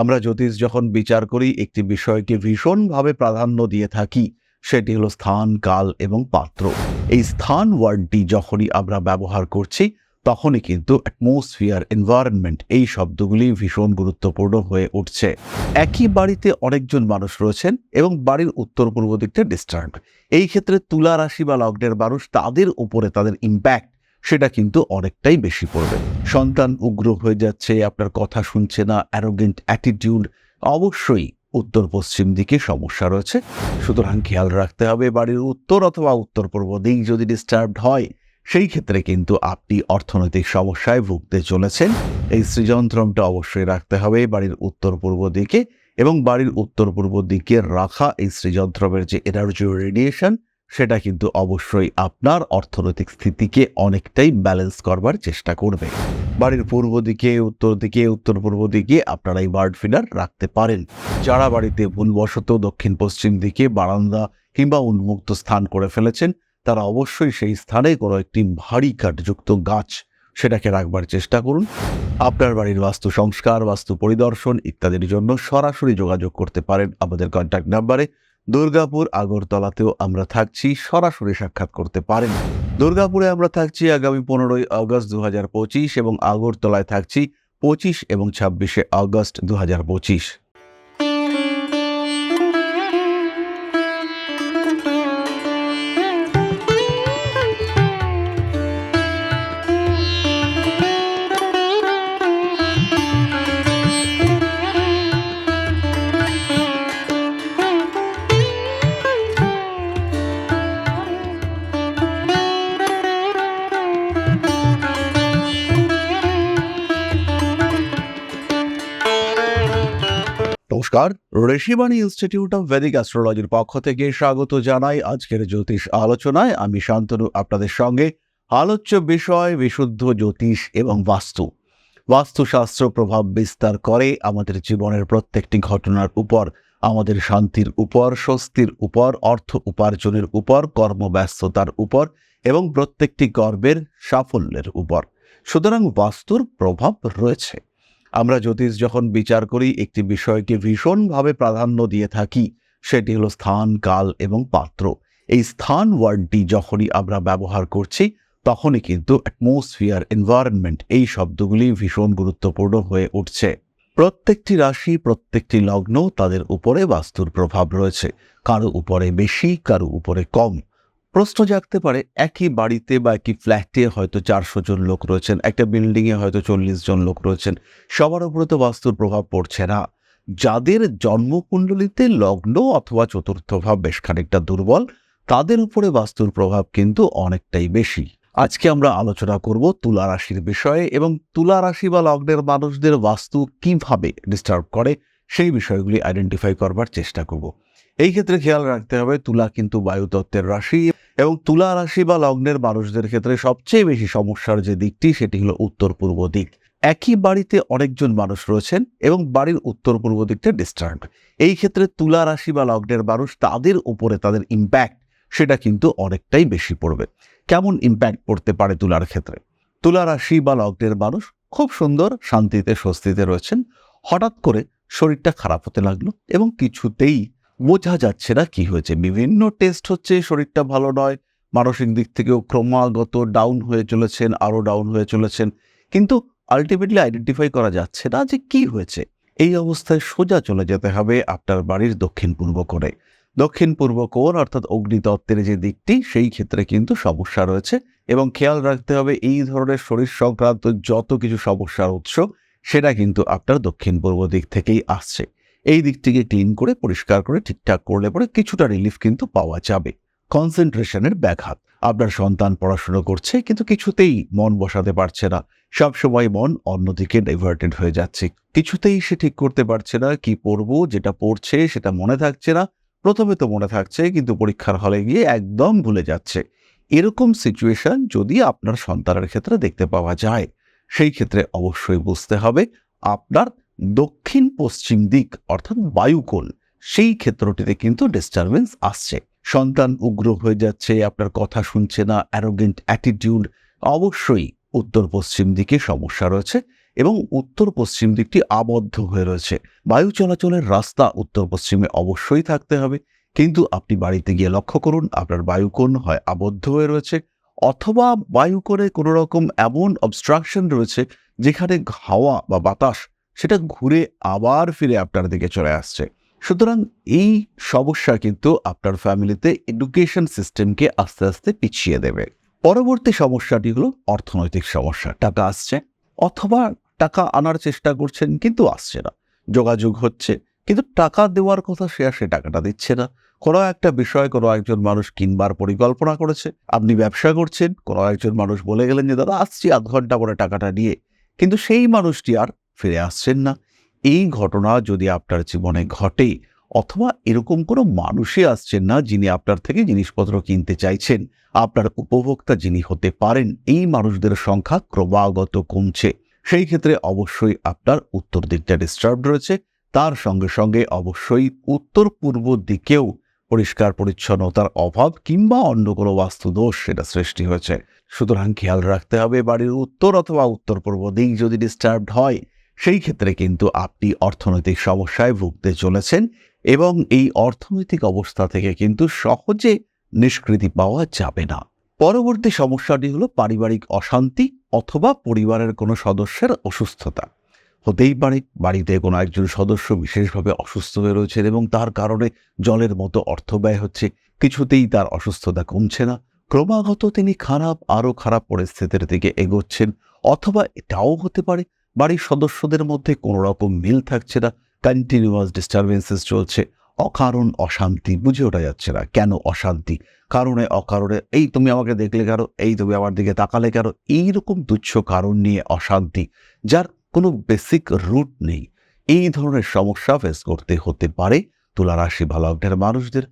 আমরা জ্যোতিষ যখন বিচার করি, একটি বিষয়কে ভীষণভাবে প্রাধান্য দিয়ে থাকি, সেটি হলো স্থান, কাল এবং পাত্র। এই স্থান ওয়ার্ডটি যখনই আমরা ব্যবহার করছি, তখনই কিন্তু অ্যাটমসফিয়ার এনভায়রনমেন্ট এই শব্দগুলি ভীষণ গুরুত্বপূর্ণ হয়ে উঠছে। একই বাড়িতে অনেকজন মানুষ রয়েছেন এবং বাড়ির উত্তর পূর্ব দিকটা ডিস্টার্ব এই ক্ষেত্রে তুলা রাশি বা লগ্নের মানুষ তাদের উপরে তাদের ইম্প্যাক্ট সেটা কিন্তু অনেকটাই বেশি পড়বে। সন্তান উগ্র হয়ে যাচ্ছে, আপনার কথা শুনছে না অ্যারোগেন্ট অ্যাটিটিউড অবশ্যই উত্তর পশ্চিম দিকে সমস্যা রয়েছে। সুতরাং খেয়াল রাখতে হবে বাড়ির উত্তর অথবা উত্তর পূর্ব দিক যদি ডিস্টার্বড হয়, সেই ক্ষেত্রে কিন্তু আপনি অর্থনৈতিক সমস্যায় ভুগতে চলেছেন। এই সৃজনতন্ত্রটা অবশ্যই রাখতে হবে বাড়ির উত্তর পূর্ব দিকে এবং বাড়ির উত্তর পূর্ব দিকে রাখা এই সৃজনতন্ত্রের যে এনার্জি রেডিয়েশন সেটা কিন্তু অবশ্যই আপনার অর্থনৈতিক স্থিতিকে অনেকটাই ব্যালেন্স করবার চেষ্টা করবে। বাড়ির পূর্ব দিকে, উত্তর দিকে, উত্তর পূর্ব দিকে আপনারা এই বার্ড ফিডার রাখতে পারেন। যারা বাড়িতে ভুলবশত দক্ষিণ পশ্চিম দিকে বারান্দা কিংবা উন্মুক্ত স্থান করে ফেলেছেন, তারা অবশ্যই সেই স্থানে কোনো একটি ভারী কাঠযুক্ত গাছ সেটাকে রাখবার চেষ্টা করুন। আপনার বাড়ির বাস্তু সংস্কার, বাস্তু পরিদর্শন ইত্যাদির জন্য সরাসরি যোগাযোগ করতে পারেন আমাদের কন্ট্যাক্ট নাম্বারে দুর্গাপুর, আগরতলাতেও আমরা থাকছি, সরাসরি সাক্ষাৎ করতে পারেন। দুর্গাপুরে আমরা থাকছি আগামী পনেরোই আগস্ট দু হাজার পঁচিশ এবং আগরতলায় থাকছি পঁচিশ এবং ছাব্বিশে আগস্ট দু হাজার পঁচিশ। ঋষিবাণী ইনস্টিটিউট অফ ভেদিক অ্যাস্ট্রোলজির পক্ষ থেকে স্বাগত জানাই আজকের জ্যোতিষ আলোচনায়। আমি শান্তনু, আপনাদের সঙ্গে আলোচ্য বিষয়, বিশুদ্ধ জ্যোতিষ এবং বাস্তু। বাস্তুশাস্ত্র প্রভাব বিস্তার করে আমাদের জীবনের প্রত্যেকটি ঘটনার উপর, আমাদের শান্তির উপর, স্বস্তির উপর, অর্থ উপার্জনের উপর, কর্মব্যস্ততার উপর এবং প্রত্যেকটি গর্বের সাফল্যের উপর। সুতরাং বাস্তুর প্রভাব রয়েছে। আমরা জ্যোতিষ যখন বিচার করি, একটি বিষয়কে ভীষণভাবে প্রাধান্য দিয়ে থাকি, সেটি হলো স্থান, কাল এবং পাত্র। এই স্থান ওয়ার্ডটি যখনই আমরা ব্যবহার করছি, তখনই কিন্তু অ্যাটমসফিয়ার এনভায়রনমেন্ট এই শব্দগুলি ভীষণ গুরুত্বপূর্ণ হয়ে উঠছে। প্রত্যেকটি রাশি, প্রত্যেকটি লগ্ন তাদের উপরে বাস্তুর প্রভাব রয়েছে। কারও উপরে বেশি, কারও উপরে কম। প্রশ্ন জাগতে পারে, একই বাড়িতে বা একই ফ্ল্যাটে হয়তো চারশো জন লোক রয়েছেন, একটা বিল্ডিংয়ে হয়তো চল্লিশ জন লোক রয়েছেন। সবার উপরে তো বাস্তুর প্রভাব পড়ছে না। যাদের জন্মকুণ্ডলিতে লগ্ন অথবা চতুর্থ ভাব বেশ খানিকটা দুর্বল, তাদের উপরে বাস্তুর প্রভাব কিন্তু অনেকটাই বেশি। আজকে আমরা আলোচনা করব তুলা রাশির বিষয়ে এবং তুলা রাশি বা লগ্নের মানুষদের বাস্তু কীভাবে ডিস্টার্ব করে, সেই বিষয়গুলি আইডেন্টিফাই করবার চেষ্টা করব। এই ক্ষেত্রে খেয়াল রাখতে হবে, তুলা কিন্তু বায়ুতত্ত্বের রাশি। এবং তুলা রাশি বা লগ্নের মানুষদের ক্ষেত্রে সবচেয়ে বেশি সমস্যার যে দিকটি, সেটি হলো উত্তর পূর্ব দিক। একই বাড়িতে অনেকজন মানুষ রয়েছেন এবং বাড়ির উত্তর পূর্ব দিকটা ডিস্টার্ব এই ক্ষেত্রে তুলা রাশি বা লগ্নের মানুষ, তাদের উপরে তাদের ইম্প্যাক্ট সেটা কিন্তু অনেকটাই বেশি পড়বে। কেমন ইম্প্যাক্ট পড়তে পারে তুলার ক্ষেত্রে? তুলা রাশি বা লগ্নের মানুষ খুব সুন্দর শান্তিতে স্বস্তিতে রয়েছেন। হঠাৎ করে শরীরটা খারাপ হতে লাগল এবং কিছুতেই বোঝা যাচ্ছে না কি হয়েছে। বিভিন্ন টেস্ট হচ্ছে, শরীরটা ভালো নয়, মানসিক দিক থেকেও ক্রমাগত ডাউন হয়ে চলেছেন আরও ডাউন হয়ে চলেছেন। কিন্তু আলটিমেটলি আইডেন্টিফাই করা যাচ্ছে না যে কি হয়েছে। এই অবস্থায় সোজা চলে যেতে হবে আপনার বাড়ির দক্ষিণ পূর্ব কোণে। দক্ষিণ পূর্ব কোণ অর্থাৎ অগ্নিতত্ত্বের যে দিকটি, সেই ক্ষেত্রে কিন্তু সমস্যা রয়েছে এবং খেয়াল রাখতে হবে এই ধরনের শরীর সংক্রান্ত যত কিছু সমস্যার উৎস, সেটা কিন্তু আপনার দক্ষিণ পূর্ব দিক থেকেই আসছে। এই দিকটিকে ক্লিন করে, পরিষ্কার করে, ঠিকঠাক করলে পরে কিছুটা রিলিফ কিন্তু পাওয়া যাবে। কনসেন্ট্রেশনের ব্যাঘাত। আপনার সন্তান পড়াশুনো করছে, কিন্তু কিছুতেই মন বসাতে পারছে না। সবসময় মন অন্যদিকে ডাইভার্টেড হয়ে যাচ্ছে। কিছুতেই সে ঠিক করতে পারছে না, কি পড়ব, যেটা পড়ছে, সেটা মনে থাকছে না। প্রথমে তো মনে থাকছে, কিন্তু পরীক্ষার হলে গিয়ে একদম ভুলে যাচ্ছে। এরকম সিচুয়েশন যদি আপনার সন্তানের ক্ষেত্রে দেখতে পাওয়া যায়, সেই ক্ষেত্রে অবশ্যই বুঝতে হবে, আপনার দক্ষিণ পশ্চিম দিক, অর্থাৎ বায়ুকোল, সেই ক্ষেত্রটিতে কিন্তু ডিস্টারবেন্স আসছে। সন্তান উগ্র হয়ে যাচ্ছে, আপনার কথা শুনছে না অ্যারোগেন্ট অ্যাটিটিউড অবশ্যই উত্তর পশ্চিম দিকে সমস্যা রয়েছে এবং উত্তর পশ্চিম দিকটি আবদ্ধ হয়ে রয়েছে। বায়ু চলাচলের রাস্তা উত্তর পশ্চিমে অবশ্যই থাকতে হবে, কিন্তু আপনি বাড়িতে গিয়ে লক্ষ্য করুন, আপনার বায়ুকোণ হয় আবদ্ধ হয়ে রয়েছে, অথবা বায়ুকোণে কোনো রকম এমন অবস্ট্রাকশন রয়েছে, যেখানে হাওয়া বা বাতাস সেটা ঘুরে আবার ফিরে আপনার দিকে চলে আসছে। সুতরাং এই সমস্যা কিন্তু আপনার ফ্যামিলিতে এডুকেশন সিস্টেমকে আস্তে আস্তে পিছিয়ে দেবে। পরবর্তী সমস্যাটি হলো অর্থনৈতিক সমস্যা। টাকা আসছে অথবা টাকা আনার চেষ্টা করছেন কিন্তু আসছে না। যোগাযোগ হচ্ছে কিন্তু টাকা দেওয়ার কথা সে আর সে টাকাটা দিচ্ছে না। কোনো একটা বিষয় কোনো একজন মানুষ কিনবার পরিকল্পনা করেছে, আপনি ব্যবসা করছেন, কোনো একজন মানুষ বলে গেলেন যে, দাদা, আসছি আধ ঘণ্টা করে টাকাটা নিয়ে। কিন্তু সেই মানুষটি আর ফিরে আসছেন না। এই ঘটনা যদি আপনার জীবনে ঘটে অথবা এরকম কোনো মানুষই আসছেন না যিনি আপনার থেকে জিনিসপত্র কিনতে চাইছেন, আপনার উপভোক্তা যিনি হতে পারেন, এই মানুষদের সংখ্যা ক্রমাগত কমছে। সেই ক্ষেত্রে অবশ্যই আপনার উত্তর দিকটা ডিস্টার্ব রয়েছে। তার সঙ্গে সঙ্গে অবশ্যই উত্তর পূর্ব দিকেও পরিষ্কার পরিচ্ছন্নতার অভাব কিংবা অন্য কোনো বাস্তুদোষ সেটা সৃষ্টি হয়েছে। সুতরাং খেয়াল রাখতে হবে বাড়ির উত্তর অথবা উত্তর পূর্ব দিক যদি ডিস্টার্বড হয় সেই ক্ষেত্রে কিন্তু আপনি অর্থনৈতিক সমস্যায় ভুগতে চলেছেন এবং এই অর্থনৈতিক অবস্থা থেকে কিন্তু সহজে নিষ্কৃতি পাওয়া যাবে না। পরবর্তী সমস্যাটি হলো পারিবারিক অশান্তি অথবা পরিবারের কোনো সদস্যের অসুস্থতা। হতেই পারে বাড়িতে কোনো একজন সদস্য বিশেষভাবে অসুস্থ হয়ে রয়েছেন এবং তার কারণে জলের মতো অর্থ ব্যয় হচ্ছে, কিছুতেই তার অসুস্থতা কমছে না। ক্রমাগত তিনি খারাপ, আরও খারাপ পরিস্থিতির দিকে এগোচ্ছেন অথবা এটাও হতে পারে বাড়ির সদস্যদের মধ্যে কোনো রকম মিল থাকছে না। কন্টিনিউয়াস ডিস্টারবেন্সেস চলছে। অকারণ অশান্তি বুঝে ওঠা যাচ্ছে না। কেন অশান্তি? কারণে অকারণে এই তুমি আমাকে দেখলে কেন? এই তুমি আমার দিকে তাকালে কেন? এইরকম তুচ্ছ কারণ নিয়ে অশান্তি, যার কোনো বেসিক রুট নেই। এই ধরনের সমস্যা ফেস করতে হতে পারে তুলা রাশি ভালগ্নের মানুষদের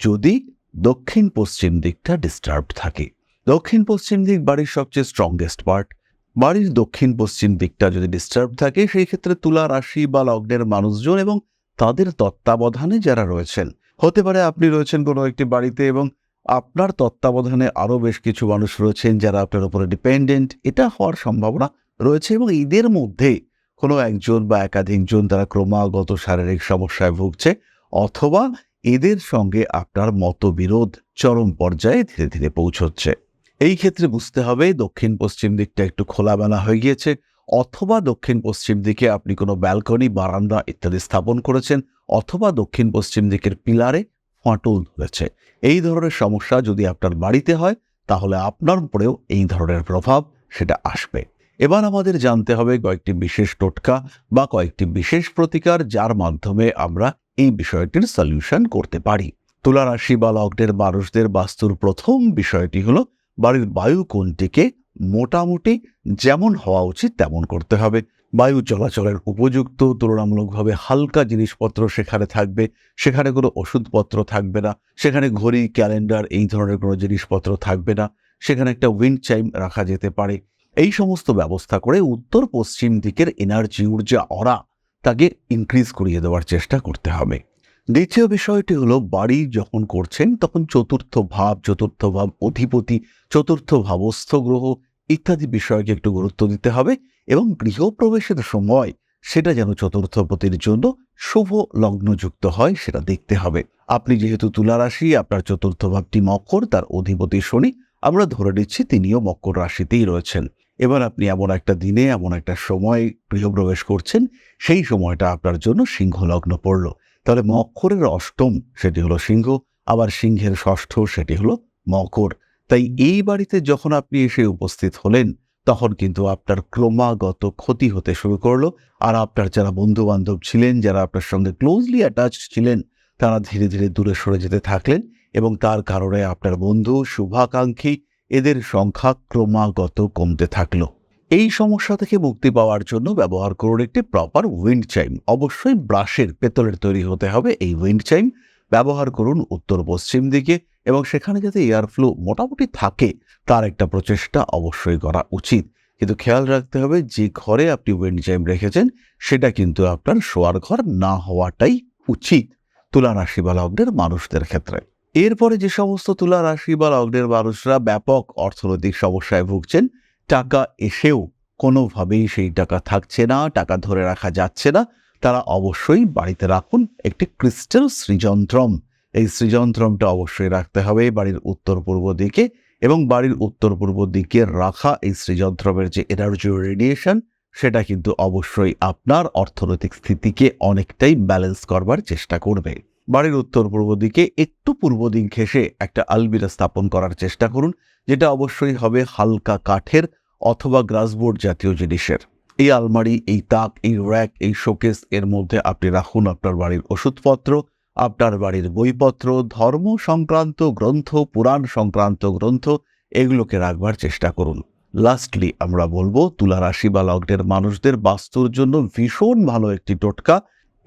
যদি দক্ষিণ পশ্চিম দিকটা ডিস্টার্বড থাকে। দক্ষিণ পশ্চিম দিক বাড়ির সবচেয়ে স্ট্রংগেস্ট পার্ট বাড়ির দক্ষিণ পশ্চিম দিকটা যদি ডিস্টার্ব থাকে, সেই ক্ষেত্রে তুলা রাশি বা লগ্নের মানুষজন এবং তাদের তত্ত্বাবধানে যারা রয়েছেন, হতে পারে আপনি রয়েছেন কোনো একটি বাড়িতে এবং আপনার তত্ত্বাবধানে আরও বেশ কিছু মানুষ রয়েছেন যারা আপনার উপরে ডিপেন্ডেন্ট এটা হওয়ার সম্ভাবনা রয়েছে এবং এদের মধ্যে কোনো একজন বা একাধিকজন তারা ক্রমাগত শারীরিক সমস্যায় ভুগছে অথবা এদের সঙ্গে আপনার মতবিরোধ চরম পর্যায়ে ধীরে ধীরে পৌঁছচ্ছে। এই ক্ষেত্রে বুঝতে হবে দক্ষিণ পশ্চিম দিকটা একটু খোলামেলা হয়ে গিয়েছে, অথবা দক্ষিণ পশ্চিম দিকে আপনি কোনো ব্যালকনি, বারান্দা ইত্যাদি স্থাপন করেছেন, অথবা দক্ষিণ পশ্চিম দিকের পিলারে ফাটল ধরেছে। এই ধরনের সমস্যা যদি আপনার বাড়িতে হয়, তাহলে আপনার উপরেও এই ধরনের প্রভাব সেটা আসবে। এবার আমাদের জানতে হবে কয়েকটি বিশেষ টোটকা বা কয়েকটি বিশেষ প্রতিকার যার মাধ্যমে আমরা এই বিষয়টির সলিউশন করতে পারি। তুলা রাশি বা লগ্নের মানুষদের বাস্তুর প্রথম বিষয়টি হলো বাড়ির বায়ু কোণটিকে মোটামুটি যেমন হওয়া উচিত তেমন করতে হবে। বায়ু চলাচলের উপযুক্ত, তুলনামূলকভাবে হালকা জিনিসপত্র সেখানে থাকবে, সেখানে কোনো ওষুধপত্র থাকবে না, সেখানে ঘড়ি, ক্যালেন্ডার এই ধরনের কোনো জিনিসপত্র থাকবে না, সেখানে একটা উইন্ড চাইম রাখা যেতে পারে। এই সমস্ত ব্যবস্থা করে উত্তর পশ্চিম দিকের এনার্জি ঊর্জা অরা তাকে ইনক্রিজ করিয়ে দেওয়ার চেষ্টা করতে হবে। দ্বিতীয় বিষয়টি হলো বাড়ি যখন করছেন, তখন চতুর্থ ভাব চতুর্থ ভাব, অধিপতি, চতুর্থ ভাবস্থ গ্রহ ইত্যাদি বিষয়কে একটু গুরুত্ব দিতে হবে এবং গৃহপ্রবেশের সময় সেটা যেন চতুর্থপতির জন্য শুভ লগ্নযুক্ত হয় সেটা দেখতে হবে। আপনি যেহেতু তুলা রাশি আপনার চতুর্থ ভাবটি মকর, তার অধিপতি শনি, আমরা ধরে নিচ্ছি তিনিও মকর রাশিতেই রয়েছেন। এবার আপনি এমন একটা দিনে, এমন একটা সময় গৃহপ্রবেশ করছেন, সেই সময়টা আপনার জন্য সিংহ লগ্ন পড়ল। তাহলে মকরের অষ্টম সেটি হলো সিংহ, আবার সিংহের ষষ্ঠ সেটি হলো মকর। তাই এই বাড়িতে যখন আপনি এসে উপস্থিত হলেন, তখন কিন্তু আপনার ক্রমাগত ক্ষতি হতে শুরু করল, আর আপনার যারা বন্ধু বান্ধব ছিলেন, যারা আপনার সঙ্গে ক্লোজলি অ্যাটাচ ছিলেন, তারা ধীরে ধীরে দূরে সরে যেতে থাকলেন এবং তার কারণে আপনার বন্ধু, শুভাকাঙ্ক্ষী, এদের সংখ্যা ক্রমাগত কমতে থাকল। এই সমস্যা থেকে মুক্তি পাওয়ার জন্য ব্যবহার করুন একটি প্রপার উইন্ড চাইম অবশ্যই ব্রাশের পেতলের তৈরি হতে হবে এই উইন্ড চাইম ব্যবহার করুন উত্তর পশ্চিম দিকে এবং সেখানে যাতে এয়ার ফ্লো মোটামুটি থাকে, তার একটা প্রচেষ্টা অবশ্যই করা উচিত। কিন্তু খেয়াল রাখতে হবে, যে ঘরে আপনি উইন্ড চাইম রেখেছেন, সেটা কিন্তু আপনার শোয়ার ঘর না হওয়াটাই উচিত তুলা রাশি বা লগ্নের মানুষদের ক্ষেত্রে। এরপরে যে সমস্ত তুলা রাশি বা লগ্নের মানুষরা ব্যাপক অর্থনৈতিক সমস্যায় ভুগছেন টাকা এসেও কোনোভাবেই সেই টাকা থাকছে না, টাকা ধরে রাখা যাচ্ছে না। তারা অবশ্যই বাড়িতে রাখুন একটি ক্রিস্টাল সৃজন্ত্রম। এই সৃজন্ত্রমটা অবশ্যই রাখতে হবে বাড়ির উত্তর পূর্ব দিকে এবং বাড়ির উত্তর পূর্ব দিকে রাখা এই সৃজন্ত্রমের যে এনার্জি রেডিয়েশন সেটা কিন্তু অবশ্যই আপনার অর্থনৈতিক স্থিতিকে অনেকটাই ব্যালেন্স করবার চেষ্টা করবে। বাড়ির উত্তর পূর্ব দিকে একটু পূর্ব দিক ঘেঁষে একটা আলমিরা স্থাপন করার চেষ্টা করুন, যেটা অবশ্যই হবে হালকা কাঠের অথবা গ্রাসবোর্ড জাতীয় জিনিসের। এই আলমারি, এই তাক, এই র্যাক, এই শোকেস, এর মধ্যে আপনি রাখুন আপনার বাড়ির ওষুধপত্র, আপনার বাড়ির বইপত্র, ধর্ম সংক্রান্ত গ্রন্থ, পুরাণ সংক্রান্ত গ্রন্থ, এগুলোকে রাখবার চেষ্টা করুন। লাস্টলি আমরা বলব, তুলা রাশি বা লগ্নের মানুষদের বাস্তুর জন্য ভীষণ ভালো একটি টোটকা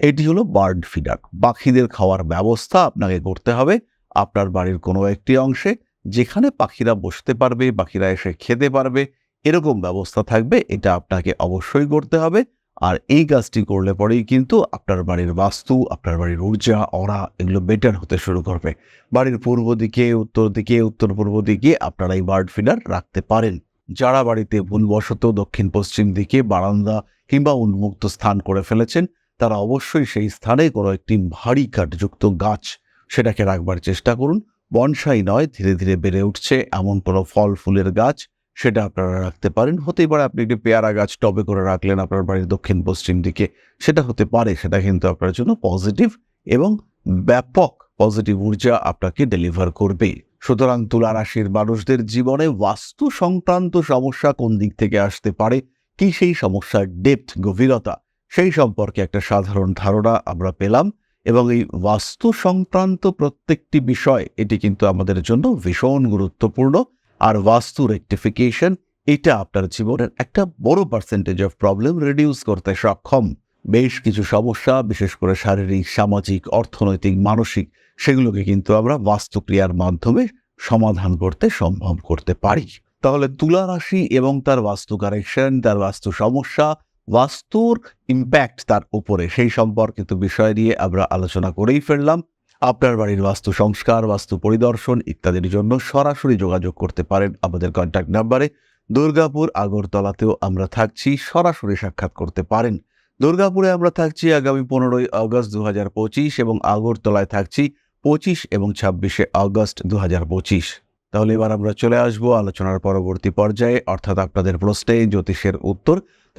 এটি হলো বার্ড ফিডার। পাখিদের খাওয়ার ব্যবস্থা আপনাকে করতে হবে আপনার বাড়ির কোনো একটি অংশে, যেখানে পাখিরা বসতে পারবে, পাখিরা এসে খেতে পারবে, এরকম ব্যবস্থা থাকবে, এটা আপনাকে অবশ্যই করতে হবে। আর এই কাজটি করলে পরেই কিন্তু আপনার বাড়ির বাস্তু, আপনার বাড়ির ঊর্জা, অরা এগুলো বেটার হতে শুরু করবে। বাড়ির পূর্ব দিকে, উত্তর দিকে, উত্তর পূর্ব দিকে আপনারা এই বার্ড ফিডার রাখতে পারেন। যারা বাড়িতে ভুলবশত দক্ষিণ পশ্চিম দিকে বারান্দা কিংবা উন্মুক্ত স্থান করে ফেলেছেন তারা অবশ্যই সেই স্থানে কোনো একটি ভারী কাঠযুক্ত গাছ সেটাকে রাখবার চেষ্টা করুন। বনসাই নয়, ধীরে ধীরে বেড়ে উঠছে এমন কোনো ফল ফুলের গাছ সেটা আপনারা রাখতে পারেন। হতেই পারে আপনি একটি পেয়ারা গাছ টবে করে রাখলেন আপনার বাড়ির দক্ষিণ পশ্চিম দিকে, সেটা হতে পারে, সেটা কিন্তু আপনার জন্য পজিটিভ এবং ব্যাপক পজিটিভ ঊর্জা আপনাকে ডেলিভার করবে। সুতরাং তুলা রাশির মানুষদের জীবনে বাস্তু সংক্রান্ত সমস্যা কোন দিক থেকে আসতে পারে? কি সেই সমস্যার ডেপথ গভীরতা? সেই সম্পর্কে একটা সাধারণ ধারণা আমরা পেলাম এবং এই বাস্তু সংক্রান্ত প্রত্যেকটি বিষয় এটি কিন্তু আমাদের জন্য ভীষণ গুরুত্বপূর্ণ। আর বাস্তু রেক্টিফিকেশন এটা আপনার জীবনের একটা বড় পার্সেন্টেজ অফ প্রবলেম রিডিউস করতে সক্ষম। বেশ কিছু সমস্যা, বিশেষ করে শারীরিক, সামাজিক, অর্থনৈতিক, মানসিক, সেগুলোকে কিন্তু আমরা বাস্তুক্রিয়ার মাধ্যমে সমাধান করতে সম্ভব করতে পারি। তাহলে তুলা রাশি এবং তার বাস্তু কারেকশন তার বাস্তু সমস্যা বাস্তুর ইম্প্যাক্ট তার উপরে। সেই সম্পর্কিত বিষয় নিয়ে আমরা আলোচনা করেই ফেললাম। আপনার বাড়ির বাস্তু সংস্কার, বাস্তু পরিদর্শন ইত্যাদির জন্য সরাসরি যোগাযোগ করতে পারেন আমাদের কন্ট্যাক্ট নাম্বারে দুর্গাপুর, আগরতলাতেও আমরা থাকছি, সরাসরি সাক্ষাৎ করতে পারেন। দুর্গাপুরে আমরা থাকছি আগামী পনেরোই আগস্ট দু হাজার পঁচিশ এবং আগরতলায় থাকছি পঁচিশ এবং ছাব্বিশে আগস্ট দু হাজার পঁচিশ। তাহলে এবার আমরা চলে আসব আলোচনার পরবর্তী পর্যায়ে। অর্থাৎ আপনাদের প্রশ্নে জ্যোতিষের উত্তর।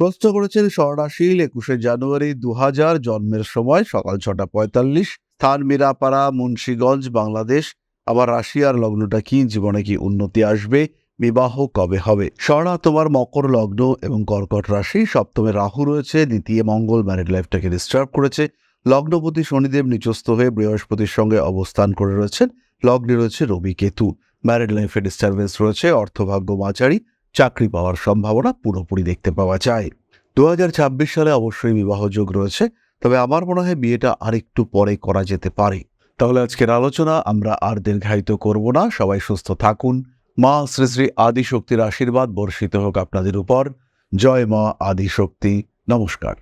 প্রশ্ন করেছেন স্বর্ণাশীল একুশে জানুয়ারি দু হাজার জন্মের সময় সকাল ছটা পঁয়তাল্লিশ। স্থান মিরাপাড়া, মুন্সীগঞ্জ, বাংলাদেশ। আবার রাশিয়ার লগ্নটা কি? জীবনে কি উন্নতি আসবে? বিবাহ কবে হবে? স্বর্ণা, তোমার মকর লগ্ন এবং কর্কট রাশি। সপ্তমে রাহু রয়েছে, দ্বিতীয় মঙ্গল ম্যারিড লাইফটাকে ডিস্টার্ব করেছে। লগ্নপতি শনিদেব নিচস্থ হয়ে বৃহস্পতির সঙ্গে অবস্থান করে রয়েছেন। লগ্নে রয়েছে রবি কেতু। ম্যারিড লাইফে ডিস্টারবেন্স রয়েছে, অর্থভাগ্য মাচারি চাকরি পাওয়ার সম্ভাবনা পুরোপুরি দেখতে পাওয়া যায়। দু হাজার ছাব্বিশ সালে অবশ্যই বিবাহযোগ রয়েছে, তবে আমার মনে হয় বিয়েটা আরেকটু পরে করা যেতে পারে। তাহলে আজকের আলোচনা আমরা আর দীর্ঘায়িত করব না, সবাই সুস্থ থাকুন। মা শ্রী শ্রী আদিশক্তির আশীর্বাদ বর্ষিত হোক আপনাদের উপর। জয় মা আদিশক্তি। নমস্কার।